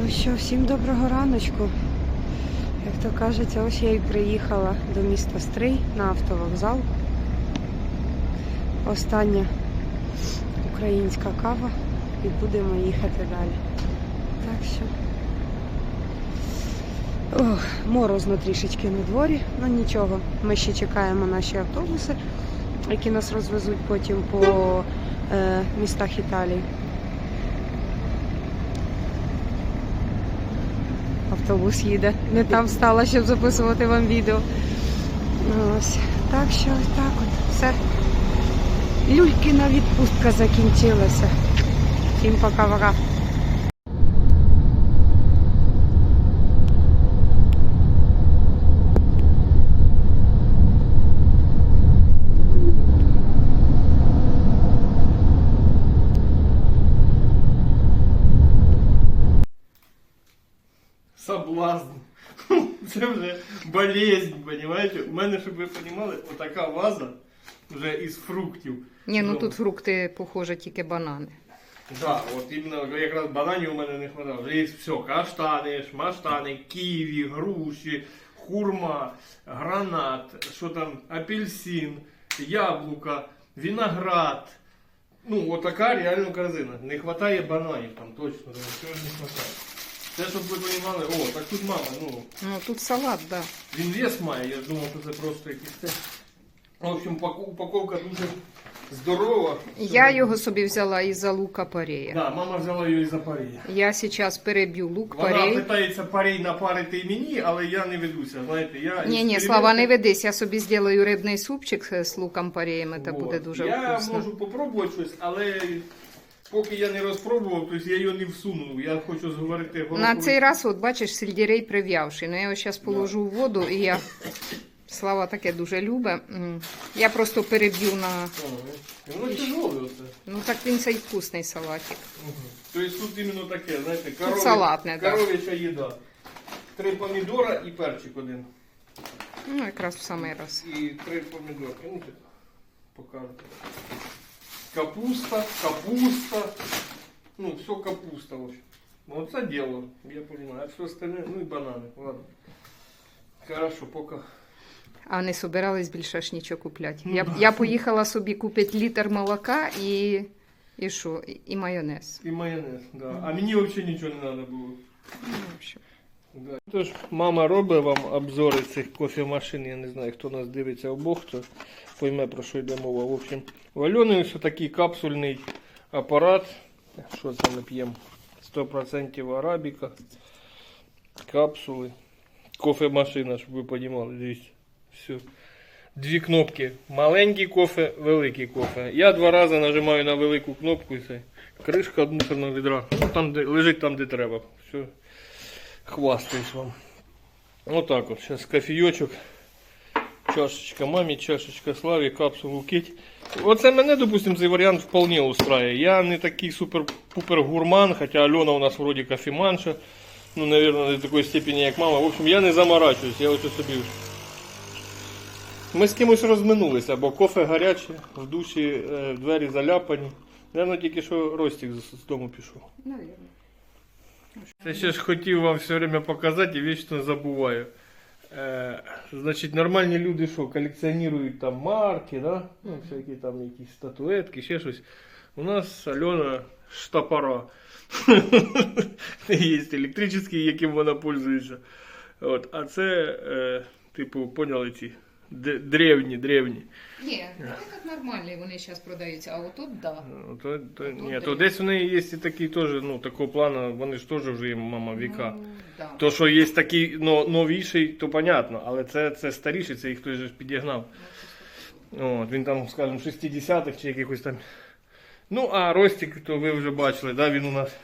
Ну що, всім доброго раночку. Як то кажеться, ось я і приїхала до міста Стрий на автовокзал. Остання українська кава і будемо їхати далі. Так що. Ох, морозно трішечки на дворі, ну нічого. Ми ще чекаємо наші автобуси, які нас розвезуть потім по е, містах Італії. Автобус їде. Не там стала, щоб записувати вам відео. Ось. Так що так от. Все. Люлькіна відпустка закінчилася. Всім пока-пока. Соблазн. Це вже болезнь, понимаете? У мене, щоб ви розуміли, отака ваза вже із фруктів. Ні, ну тут фрукти, похоже, тільки банани. Да, от іменно якраз бананів у мене не хватало. Вже є все, каштани, шмаштани, ківі, груші, хурма, гранат, що там, апельсин, яблука, виноград. Ну, отака реально корзина. Не вистачає бананів там точно, всього ж не вистачає. Це щоб ви розуміли, о, так тут мама, ну, Ну тут салат, да. Він вес має, я ж думав, що це просто якийсь це. В общем, упаковка дуже здорова. Я його собі взяла із за лука парея. Да, мама взяла її за парі. Я зараз переб'ю лук Вона парей. питається парей напарити і мені, але я не ведуся. Знаєте, я Ні, ні, Слава, не ведись, я собі зроблю рибний супчик з луком пареєм, це Вот. буде дуже Я вкусно. можу попробувати щось, але поки я не розпробував, тобто я його не всунув. Я хочу зговорити На цей раз, от бачиш, сельдерей прив'явший. Ну я його зараз положу в воду і я. Слава таке дуже. М. Я просто переб'ю на. Воно тяжеле оце. Ну так він цей вкусний салатик. Угу. Тобто тут іменно таке, знаєте, корові... салатне, так. коров'яча їда. Три помідора і перчик один. Ну, якраз в самий раз. І три помідорки. Ну, покажу. Капуста, капуста. Ну, все капуста, в общем. Ну, це дело, я понимаю. А все остальное, ну и бананы. Ладно. Хорошо, пока. А не собирались більше ж нічого купляти. Ну, Я, да. я поїхала собі купити літр молока і, і що? І, майонез. І майонез, да. А мені взагалі нічого не треба було. Ну, в. Да. Тож, мама робить вам обзори цих кофемашин, я не знаю, хто нас дивиться обох, хто пойме про що йде мова. В общем, в Альони ось такий капсульний апарат. Що це ми п'ємо? 100% арабіка, капсули, кофемашина, щоб ви розуміли, дивіться. Все. Дві кнопки. Маленький кофе, великий кофе. Я два рази нажимаю на велику кнопку і все. Кришка мусорного відра. Ну, там, де, лежить там, де треба. Все. Хвастаюсь вам. Отак от. Зараз кофійочок. Чашечка мамі, чашечка славі, капсулу кить. Оце мене, допустим, цей варіант вполне устраює. Я не такий супер-пупер гурман, хоча Альона у нас вроді кофеманша. Ну, наверное, до такої степені, як мама. В общем, я не заморачуюсь, я ось собі. Ми з кимось розминулися, бо кофе гаряче, в душі е, двері заляпані. Наверно, тільки що Ростик з, дому пішов. Навірно. Це ще ж хотів вам все время показати і вічно забуваю. Е, значить, нормальні люди що, колекціонують там марки, да? ну, всякі там якісь статуетки, ще щось. У нас Альона штапора. Є електричні, яким вона пользується. От, а це, е, типу, поняли ці д- древні, древні. Ні, ну так нормальні вони зараз продаються, а отут да. Ну, То, то, ні, то десь у неї є і такі теж, ну, такого плану, вони ж теж вже їм мама віка. Ну, да. То, що є такий но, новіший, то понятно, але це, це старіший, це їх хтось же ж підігнав. От, він там, скажімо, 60-х чи якихось там. Ну, а Ростик, то ви вже бачили, да, він у нас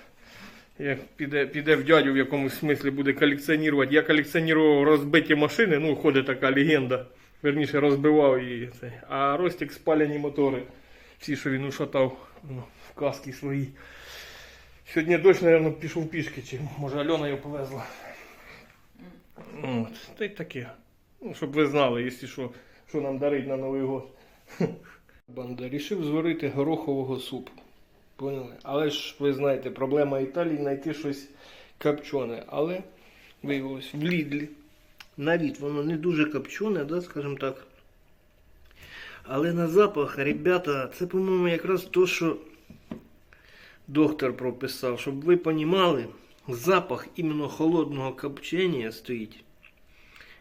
як піде, піде в дядю в якомусь смислі буде колекціонувати. Я колекціонував розбиті машини, ну, ходить така легенда. Верніше розбивав її. Це. А Ростик спалені мотори. Всі, що він ушатав ну, в каски свої. Сьогодні дощ, мабуть, пішов пішки, чи може Альона його повезла. От, та й таке. Ну, щоб ви знали, якщо що, що нам дарить на Новий год. Банда рішив зварити горохового супу. Поняли? Але ж ви знаєте, проблема Італії знайти щось копчене, але виявилось в Лідлі. На вид воно не дуже копчене, да, скажімо так. Але на запах, ребята, це, по-моєму, якраз то, що доктор прописав, щоб ви понімали, запах іменно холодного копчення стоїть.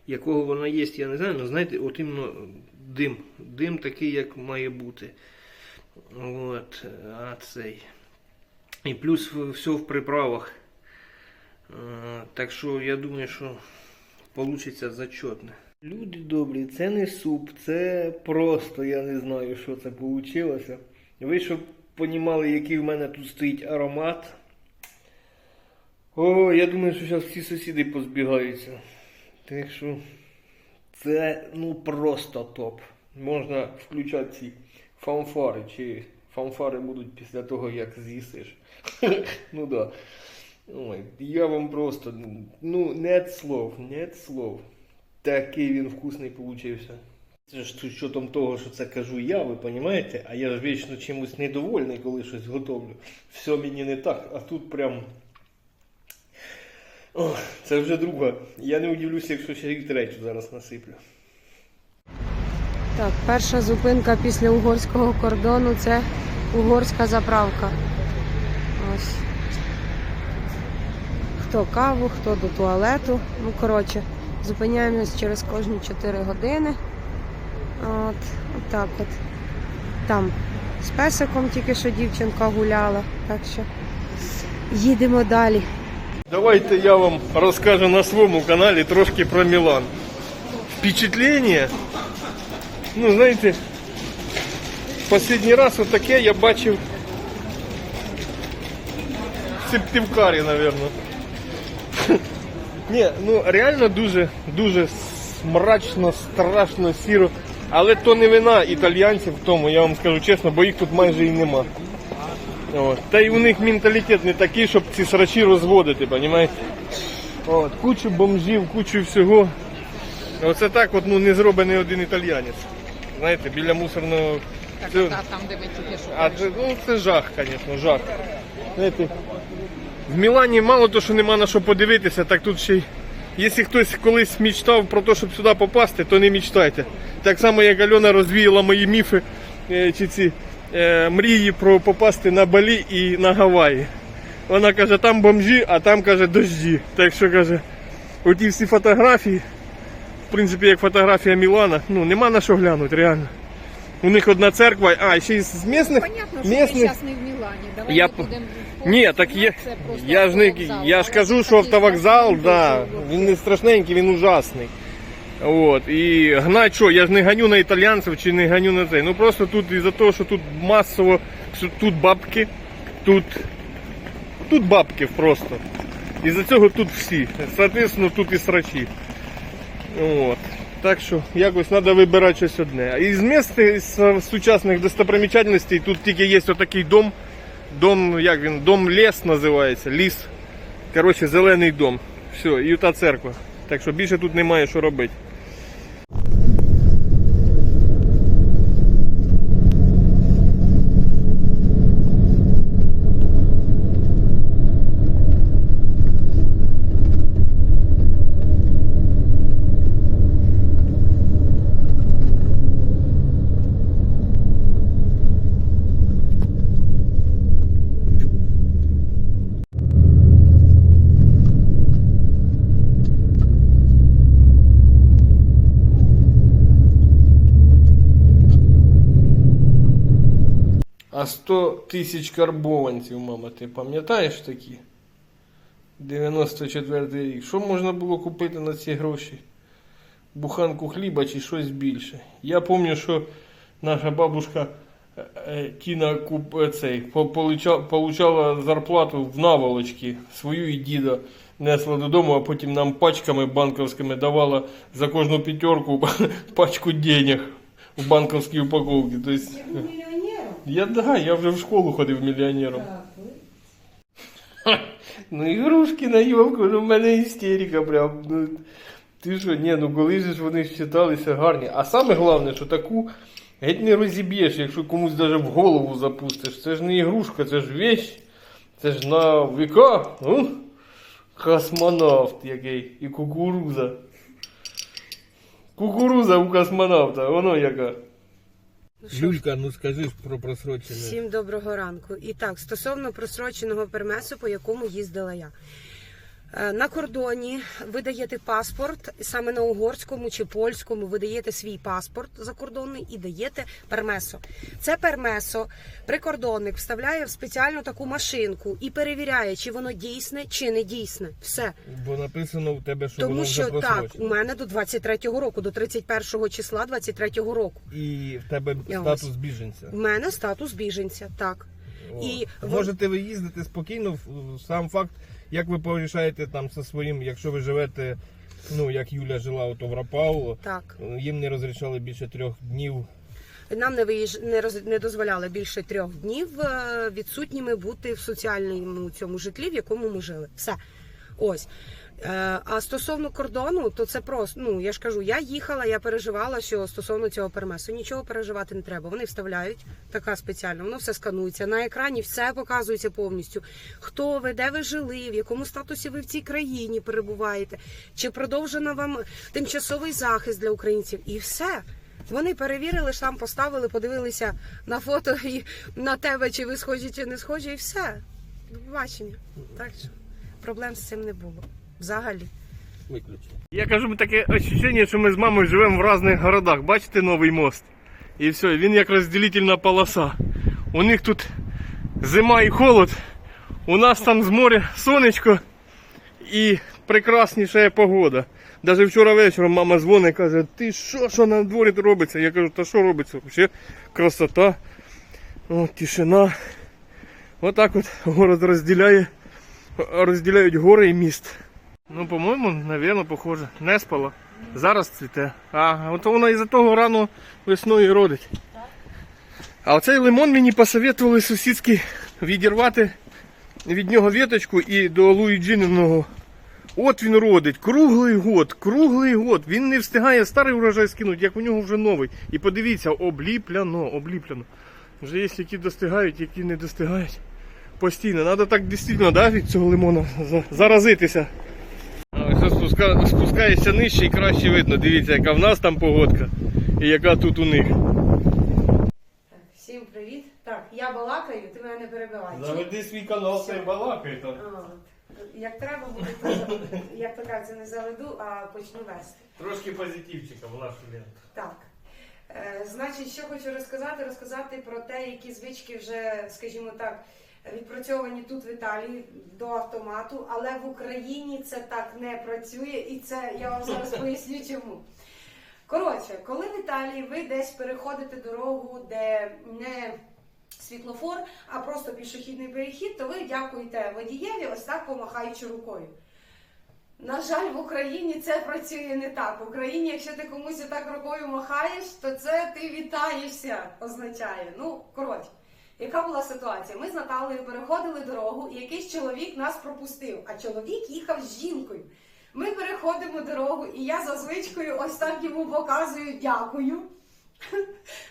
Якого воно є, я не знаю, але знаєте, от іменно дим. Дим такий, як має бути. От, а цей. І плюс все в приправах. Е, Так що я думаю, що вийде зачетне. Люди добрі, це не суп, це просто я не знаю, що це вийшло. Ви щоб понімали, який в мене тут стоїть аромат. О, я думаю, що зараз всі сусіди позбігаються. Так що це ну просто топ. Можна включати ці фанфари, чи фанфари будуть після того, як з'їсиш. ну да. Ой, я вам просто, ну, нет слов, нет слов. Такий він вкусний получився. Це ж з учетом того, що це кажу я, ви розумієте? А я ж вічно чимось недовольний, коли щось готовлю. Все мені не так, а тут прям. О, це вже друга. Я не удивлюся, якщо ще й третю зараз насиплю. Так, перша зупинка після угорського кордону це угорська заправка. Ось. Хто каву, хто до туалету. Ну, коротше, зупиняємось через кожні 4 години. От, отак от. Там з песиком тільки що дівчинка гуляла. Так що їдемо далі. Давайте я вам розкажу на своєму каналі трошки про Мілан. Впечатлення, ну знаєте, останній раз отаке я бачив в Септивкарі, напевно. Ні, ну реально дуже, дуже мрачно, страшно, сіро. Але то не вина італійців в тому, я вам скажу чесно, бо їх тут майже і нема. От. Та й у них менталітет не такий, щоб ці срачі розводити, розумієте? От. Кучу бомжів, кучу всього. Оце так от, ну, не зробить один італіянець. Знаєте, біля мусорного. Так, Це- та, там, де ми тільки що. а це, ну, це жах, звісно, жах. Знаєте, в Мілані мало того, що нема на що подивитися, так тут ще й. Якщо хтось колись мечтав про те, щоб сюди попасти, то не мечтайте. Так само, як Альона розвіяла мої міфи е, чи ці е, мрії про попасти на Балі і на Гаваї. Вона каже, там бомжі, а там каже дожді. Так що каже, оті всі фотографії, в принципі, як фотографія Мілана, ну нема на що глянути, реально. У них одна церква, а ще й з місних, Понятно, що місних ми зараз не в Мілані. Давай Я підемо в ні, так є. Я ж не я ж кажу, що автовокзал, да, він не страшненький, він ужасний. От. І гнать що, я ж не ганю на італійців чи не ганю на це. Ну просто тут із-за того, що тут масово, тут бабки, тут, тут бабки просто. Із-за цього тут всі. Соответственно, тут і срачі. От. Так що якось треба вибирати щось одне. Із міст із е, сучасних достопримічательностей тут тільки є отакий дом. Дом, як він, дом ліс називається, ліс. Коротше, зелений дом. Все, і та церква. Так що більше тут немає що робити. А 100 тисяч карбованців, мама, ти пам'ятаєш такі? 94 рік. Що можна було купити на ці гроші? Буханку хліба чи щось більше. Я пам'ятаю, що наша бабушка е, е, Тіна куп, е, цей, по- получала зарплату в наволочці свою і діда. Несла додому, а потім нам пачками банковськими давала за кожну п'ятерку пачку денег в банковській упаковці. Тобто, я да, я вже в школу ходив мільйонером. Ну ігрушки на Йовку, ну в мене істерика прям. Ну, ти що, ні, ну коли ж вони вважалися гарні. А саме головне, що таку геть не розіб'єш, якщо комусь навіть в голову запустиш. Це ж не ігрушка, це ж вещь. Це ж на віка. Ну, Космонавт який. І кукуруза. Кукуруза у космонавта, воно яка. Люлька, ну скажи про просрочене. Всім доброго ранку. І так, стосовно просроченого пермесу, по якому їздила я. Е, На кордоні ви даєте паспорт, саме на угорському чи польському ви даєте свій паспорт закордонний і даєте пермесо. Це пермесо прикордонник вставляє в спеціальну таку машинку і перевіряє, чи воно дійсне, чи не дійсне. Все. Бо написано в тебе, що Тому воно вже що так, у мене до 23-го року, до 31-го числа 23-го року. І в тебе статус біженця. У мене статус біженця. Так. О. І Можете ви їздити спокійно. Сам факт, як ви порішаєте там зі своїм, якщо ви живете, ну як Юля жила ото в Так. їм не розрішали більше трьох днів. Нам не виїж... не, роз... не дозволяли більше трьох днів е, відсутніми бути в соціальному цьому житлі, в якому ми жили. Все. Ось. Е, А стосовно кордону, то це просто. Ну я ж кажу, я їхала, я переживала, що стосовно цього пермесу нічого переживати не треба. Вони вставляють така спеціальна, воно все сканується. На екрані все показується повністю. Хто ви, де ви жили, в якому статусі ви в цій країні перебуваєте, чи продовжено вам тимчасовий захист для українців, і все. Вони перевірили, штамп поставили, подивилися на фото і на тебе, чи ви схожі, чи не схожі, і все. До побачення. Так що проблем з цим не було. Взагалі. Виключно. Я кажу, таке відчуття, що ми з мамою живемо в різних городах. Бачите новий мост? І все, він як розділительна полоса. У них тут зима і холод. У нас там з моря сонечко і прекрасніша погода. Даже вчора вечором мама дзвонить і каже, ти що, що на дворі робиться? Я кажу, та що робиться? Взагалі красота, О, тишина. Отак от город розділяє, розділяють гори і міст. Ну, по-моєму, навірно, похоже. Не спало. Зараз цвіте. А, от воно із-за того рано весною родить. А оцей лимон мені посоветували сусідський відірвати від нього віточку і до Луїджининого. От він родить. Круглий год, круглий год. Він не встигає старий урожай скинути, як у нього вже новий. І подивіться, обліпляно, обліпляно. Вже є які достигають, які не достигають. Постійно. Треба так дійсно да, від цього лимона заразитися. Ось спуска... спускається нижче і краще видно. Дивіться, яка в нас там погодка і яка тут у них. Всім привіт. Так, я балакаю, ти мене не перебивай. Заведи свій канал, цей балакай там. Як треба буде, то як то кажуть, не заведу, а почну вести. Трошки позитивчика в нашу ленту. Так. Е, Значить, що хочу розказати, розказати про те, які звички вже, скажімо так, відпрацьовані тут в Італії до автомату, але в Україні це так не працює, і це я вам зараз поясню чому. Коротше, коли в Італії ви десь переходите дорогу, де не світлофор, а просто пішохідний перехід, то ви дякуєте водієві ось так помахаючи рукою. На жаль, в Україні це працює не так. В Україні, якщо ти комусь так рукою махаєш, то це ти вітаєшся, означає. Ну, коротше, яка була ситуація? Ми з Наталею переходили дорогу, і якийсь чоловік нас пропустив, а чоловік їхав з жінкою. Ми переходимо дорогу, і я за звичкою ось так йому показую дякую.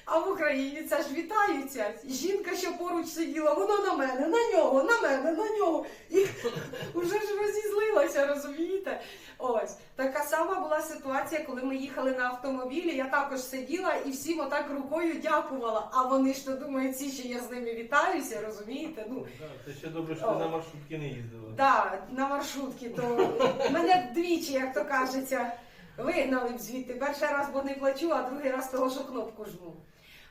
А в Україні це ж вітаються. Жінка, що поруч сиділа, вона на мене, на нього, на мене, на нього. І вже ж розізлилася, розумієте? Ось така сама була ситуація, коли ми їхали на автомобілі. Я також сиділа і всім отак рукою дякувала. А вони ж то думають, ці, що я з ними вітаюся, розумієте? Ну Це ще добре, що ти на маршрутки не їздила. так, на маршрутки, то мене двічі, як то кажеться, вигнали б звідти. Перший раз, бо не плачу, а другий раз того, що кнопку жму.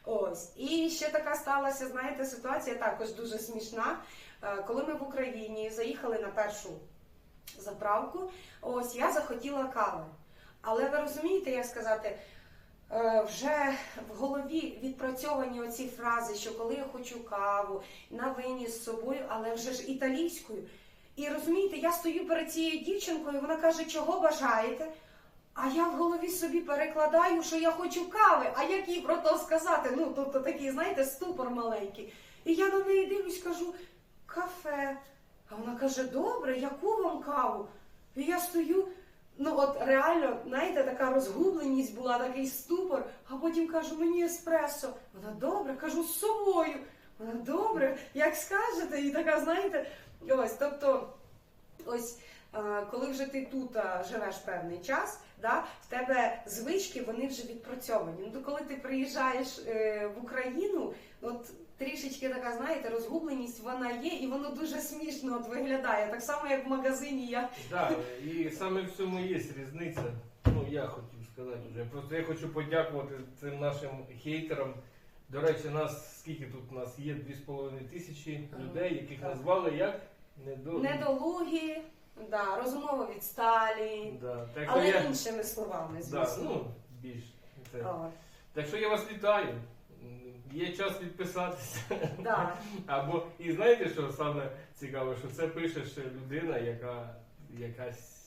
Ось. І ще така сталася, знаєте, ситуація також дуже смішна. Е, Коли ми в Україні заїхали на першу заправку, ось я захотіла кави. Але ви розумієте, як сказати, е, вже в голові відпрацьовані оці фрази, що коли я хочу каву, на вині з собою, але вже ж італійською. І розумієте, я стою перед цією дівчинкою, вона каже, чого бажаєте? А я в голові собі перекладаю, що я хочу кави. А як їй про то сказати? Ну, тобто такий, знаєте, ступор маленький. І я на неї дивлюсь, кажу, кафе. А вона каже, добре, яку вам каву? І я стою, ну от реально, знаєте, така розгубленість була, такий ступор, а потім кажу, мені еспресо. Вона добре, кажу, з собою. Вона добре, як скажете, і така, знаєте, ось, тобто, ось коли вже ти тут е, живеш певний час, да, в тебе звички вони вже відпрацьовані. Ну, то коли ти приїжджаєш е, в Україну, от трішечки така, знаєте, розгубленість вона є, і воно дуже смішно от виглядає. Так само, як в магазині я Да, і саме в цьому є різниця. Ну, я хотів сказати вже. Просто я хочу подякувати цим нашим хейтерам. До речі, нас скільки тут у нас є? 2,5 тисячі людей, яких назвали як? Недо... недолугі, да, розумово відсталі, Да. Так, що але я... іншими словами, да, звісно. ну, більш. Це. Так що я вас вітаю. Є час відписатися. да. Або і знаєте, що саме цікаве, що це пише ще людина, яка якась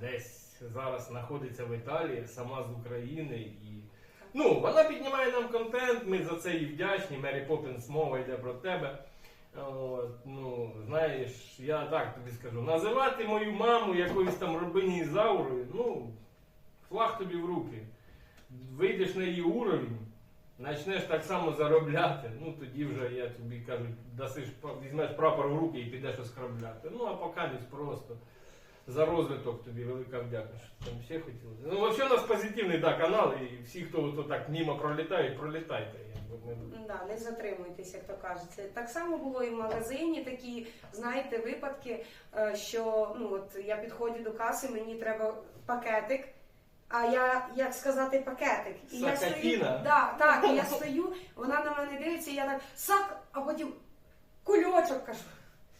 десь зараз знаходиться в Італії, сама з України. І ну, вона піднімає нам контент, ми за це їй вдячні. Мері Поппінс, мова йде про тебе. От, ну, знаєш, я так тобі скажу, називати мою маму якоюсь там рабині Заурою, ну, флаг тобі в руки. Вийдеш на її уровень, почнеш так само заробляти, ну тоді вже я тобі кажу, дасиш, візьмеш прапор в руки і підеш оскорбляти. Ну а поки просто. За розвиток тобі велика вдяка. Що там ще хотілося. Ну, взагалі у нас позитивний да, канал, і всі, хто так мимо пролітають, пролітайте. Якби Да, не затримуйтесь, як то кажеться. Так само було і в магазині такі, знаєте, випадки, е, що ну от я підходжу до каси, мені треба пакетик. А я, як сказати, пакетик. І я стою, да, так, і я стою, вона на мене дивиться, і я так сак, а потім кульочок кажу.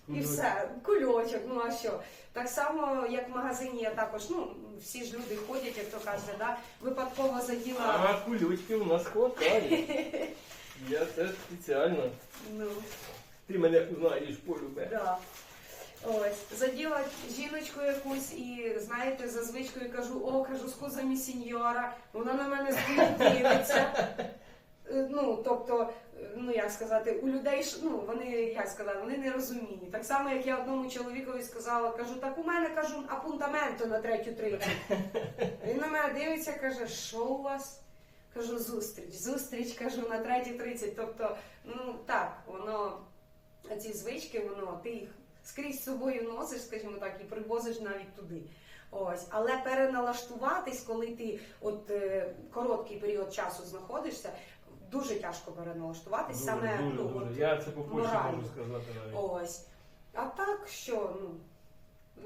І все, кульочок, ну а що? Так само, як в магазині, я також, ну, всі ж люди ходять, як то кажете, да, випадково заділа. А кулючки у нас хватає. Я це спеціально. Ну, Ти мене знаєш полюбе. Да. Ось, заділа жіночку якусь і, знаєте, за звичкою кажу, о, кажу, скуза сіньора. Вона на мене збоку дивиться. Е, Ну, тобто, ну як сказати, у людей ну, вони, як сказати, вони не розуміють. Так само, як я одному чоловікові сказала, кажу, так у мене кажу апунтаменто на третю тридцять. Він на мене дивиться, каже, що у вас? Кажу, зустріч, зустріч, кажу, на третій тридцять. Тобто, ну так, воно ці звички, воно ти їх скрізь з собою носиш, скажімо так, і привозиш навіть туди. Ось, але переналаштуватись, коли ти от е, короткий період часу знаходишся, дуже тяжко переналаштуватись Дуже, саме дуже, ну, дуже. от, Я це по можу сказати навіть. Ось. А так, що ну,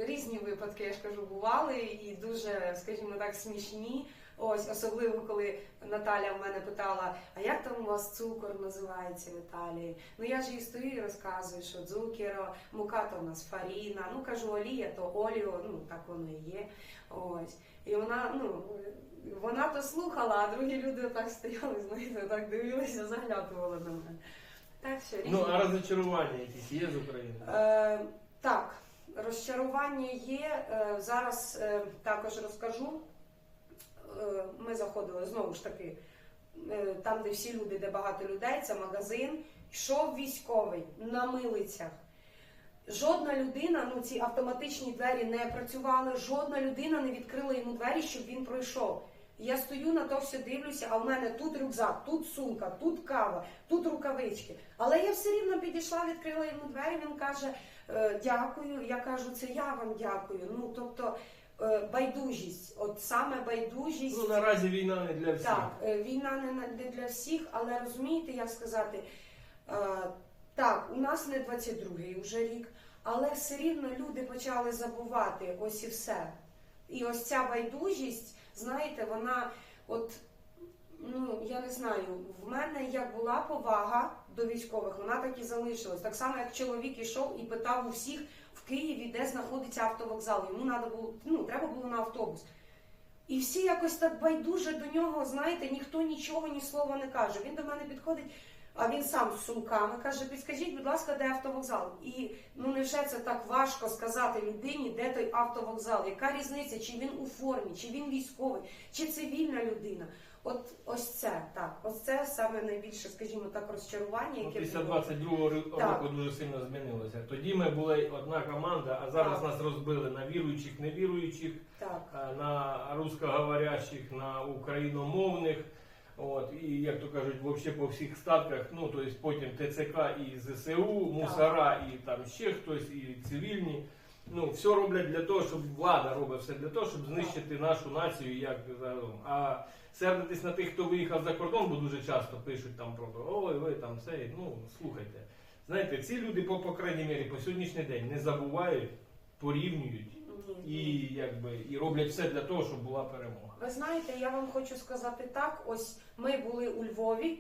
різні випадки, я ж кажу, бували і дуже, скажімо так, смішні. Ось, особливо коли Наталя в мене питала, а як там у вас цукор називається в Італії? Ну я ж їй стою і розказую, що дзукеро, мука то в нас фаріна, ну кажу, олія, то оліо, ну так воно і є. Ось. І вона, ну, вона то слухала, а другі люди так стояли, знаєте, так дивилися, заглядували на мене. Так що різні. Ну, а розочарування якісь є з України? Е, так, розчарування є. Е, зараз е, також розкажу. Е, ми заходили знову ж таки, е, там, де всі люди, де багато людей, це магазин. Йшов військовий на милицях. Жодна людина, ну ці автоматичні двері не працювали, жодна людина не відкрила йому двері, щоб він пройшов. Я стою на то все дивлюся, а в мене тут рюкзак, тут сумка, тут кава, тут рукавички. Але я все рівно підійшла, відкрила йому двері. Він каже: «Е, дякую. Я кажу, це я вам дякую. Ну тобто е, байдужість, от саме байдужість. Ну, наразі війна не для всіх. Так, е, війна не не для всіх, але розумієте, як сказати, так, у нас не 22-й вже рік, але все рівно люди почали забувати ось і все. І ось ця байдужість, знаєте, вона от. Ну, я не знаю, в мене як була повага до військових, вона так і залишилась. Так само, як чоловік ішов і питав у всіх в Києві, де знаходиться автовокзал. Йому надо було, ну, треба було на автобус. І всі якось так байдуже до нього, знаєте, ніхто нічого, ні слова не каже. Він до мене підходить, а він сам з сумками каже: підскажіть, будь ласка, де автовокзал? І ну невже це так важко сказати людині, де той автовокзал? Яка різниця, чи він у формі, чи він військовий, чи цивільна людина? От ось це так, ось це саме найбільше, скажімо так, розчарування, Ну, яке після було. 22-го року дуже сильно змінилося. Тоді ми були одна команда, а зараз Так. нас розбили на віруючих, невіруючих, Так. на русскоговорящих, на україномовних. От, і як то кажуть, вообще по всіх статках, ну тобто потім ТЦК і ЗСУ, мусора, і там ще хтось, і цивільні. ну, все роблять для того, щоб влада робить все для того, щоб знищити нашу націю як загалом. А сердитись на тих, хто виїхав за кордон, бо дуже часто пишуть там про ой, ви там це. Ну, слухайте. Знаєте, ці люди, по, по крайній мірі, по сьогоднішній день не забувають, порівнюють і якби і роблять все для того, щоб була перемога. Ви знаєте, я вам хочу сказати так: ось ми були у Львові.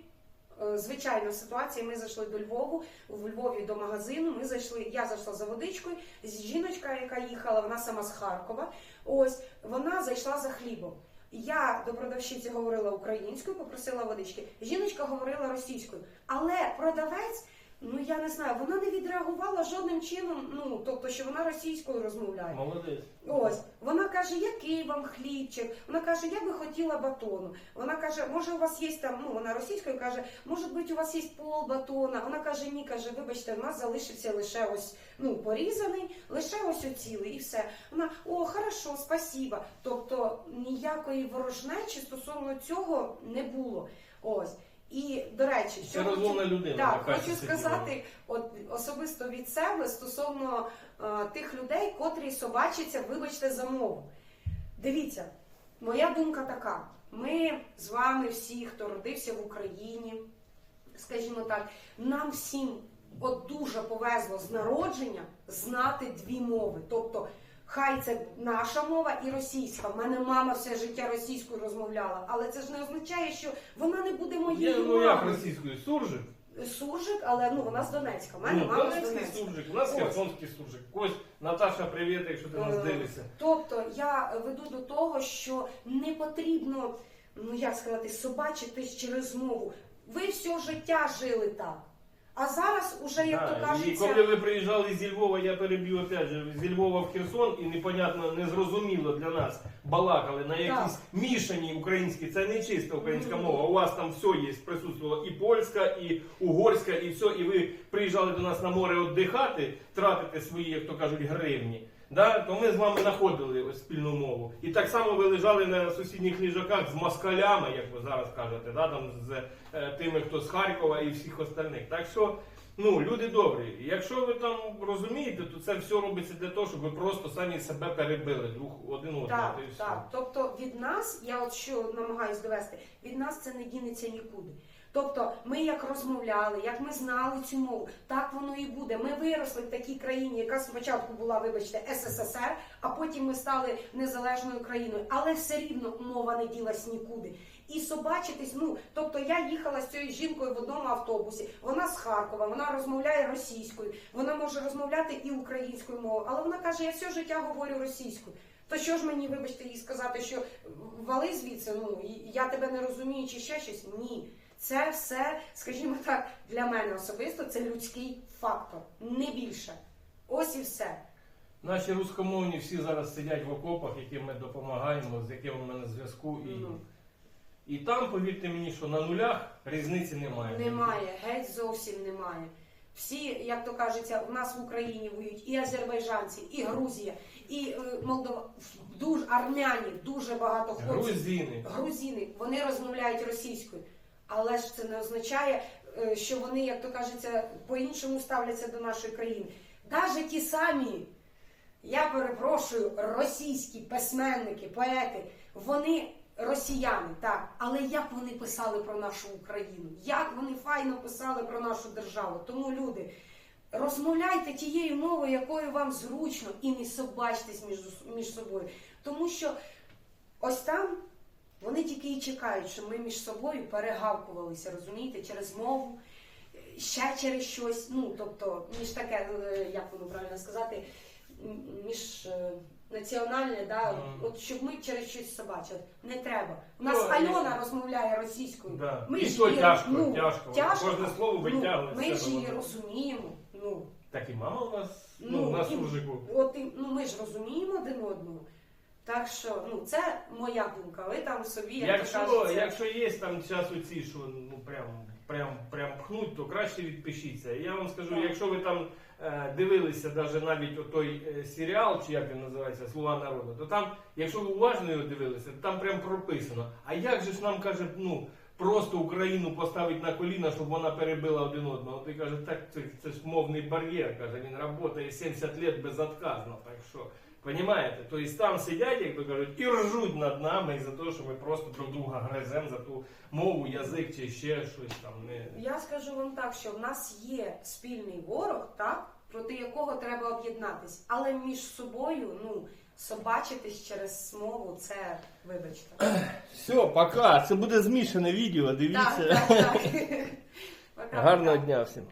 Е, Звичайна ситуація. Ми зайшли до Львову. В Львові до магазину. Ми зайшли. Я зайшла за водичкою. Жіночка, яка їхала, вона сама з Харкова. Ось вона зайшла за хлібом. Я до продавщиці говорила українською, попросила водички. Жіночка говорила російською, але продавець. Ну я не знаю, вона не відреагувала жодним чином. Ну тобто, що вона російською розмовляє. Молодець. Ось вона каже, який вам хлібчик? Вона каже, я би хотіла батону. Вона каже, може у вас є там, ну вона російською каже, може бути у вас є пол батона. Вона каже, ні, каже, вибачте, у нас залишився лише ось ну порізаний, лише ось оцілий і все. Вона о, хорошо, спасіба. Тобто ніякої ворожнечі стосовно цього не було. Ось. І до речі, Це що хочу- розумна людина. так, хочу сиділа. сказати, от особисто від себе стосовно е, тих людей, котрі собачаться, вибачте за мову. Дивіться, моя думка така: ми з вами всі, хто родився в Україні, скажімо так, нам всім от дуже повезло з народження знати дві мови. Тобто, хай це наша мова і російська. У мене мама все життя російською розмовляла, але це ж не означає, що вона не буде моєю ну як російською суржик? Суржик, але ну вона з Донецька. У мене Ну, мама з Донецька. суржик, у нас Ось. херсонський суржик. Ось Наташа, привіт, якщо ти нас Е, дивишся. Тобто я веду до того, що не потрібно, ну як сказати, собачитись через мову. Ви все життя жили так. А зараз уже, як Да, то і кажеться, коли ви приїжджали зі Львова, я переб'ю опять же, зі Львова в Херсон, і непонятно, незрозуміло для нас балакали на якісь мішані українські, це не чиста українська мова. У вас там все є, присутствувало і польська, і угорська, і все. І ви приїжджали до нас на море віддихати, тратити свої, як то кажуть, гривні. Да, то ми з вами знаходили ось спільну мову. І так само ви лежали на сусідніх ліжаках з москалями, як ви зараз кажете, да, там з е, тими, хто з Харкова і всіх остальних. Так що, ну, люди добрі. Якщо ви там розумієте, то це все робиться для того, щоб ви просто самі себе перебили друг один одного. так, все. так. Тобто від нас, я от що намагаюсь довести, від нас це не дінеться нікуди. Тобто, ми як розмовляли, як ми знали цю мову, так воно і буде. Ми виросли в такій країні, яка спочатку була, вибачте, СССР, а потім ми стали незалежною країною. Але все рівно мова не ділась нікуди. І собачитись, ну тобто я їхала з цією жінкою в одному автобусі. Вона з Харкова, вона розмовляє російською, вона може розмовляти і українською мовою, але вона каже: я все життя говорю російською. То що ж мені, вибачте, їй сказати, що вали звідси, ну я тебе не розумію, чи ще щось? Ні. Це все, скажімо так, для мене особисто це людський фактор, не більше. Ось і все. Наші рускомовні всі зараз сидять в окопах, яким ми допомагаємо, з якими ми на зв'язку. І, Ну. і там, повірте мені, що на нулях різниці немає. Немає, геть зовсім немає. Всі, як то кажеться, у нас в Україні воюють і азербайджанці, і Грузія, і е, Молдова, дуже армяні, дуже багато хлопців. Грузини. грузини, вони розмовляють російською, але ж це не означає, е, що вони, як то кажеться, по-іншому ставляться до нашої країни. Навіть ті самі, я перепрошую, російські письменники, поети, вони росіяни, так, але як вони писали про нашу Україну, як вони файно писали про нашу державу. Тому люди. Розмовляйте тією мовою, якою вам зручно, і не собачтесь між, між собою. Тому що ось там вони тільки і чекають, що ми між собою перегавкувалися, розумієте, через мову, ще через щось. Ну, тобто, між таке, е, як воно правильно сказати, між е, національне, да, Мгм. от щоб ми через щось собачили. Не треба. У нас Ну, Альона розмовляє російською. Да. Ми І ж то її- тяжко, ну, тяжко. тяжко. Кожне слово витягує. Ну, ми ж її розуміємо. Ну, Так і мама у нас, ну, Ну, на і- суржику. От і- ну ми ж розуміємо один одного. Так що ну це моя думка. Ви там собі як то Якщо, кажеться, якщо є там час оці, що ну прям, прям, прям пхнуть, то краще відпишіться. Я вам скажу, Так. якщо ви там е, дивилися даже навіть отой е, серіал, чи як він називається, Слуга народу, то там, якщо ви уважно його дивилися, то там прям прописано. А як же ж нам каже, ну, просто Україну поставити на коліна, щоб вона перебила один одного. Ти каже, так це, це ж мовний бар'єр. Каже, він працює 70 років безотказно. Так що, Понимаєте? Тобто там сидять, як то кажуть, і ржуть над нами за те, що ми просто друг друга гриземо за ту мову, язик чи ще щось там. Не... Я скажу вам так, що в нас є спільний ворог, так, проти якого треба об'єднатись, але між собою, ну, собачитись через мову, це вибачте. Все, пока. Це буде змішане відео, дивіться. Так, так, так. Пока-пока. Гарного дня всім.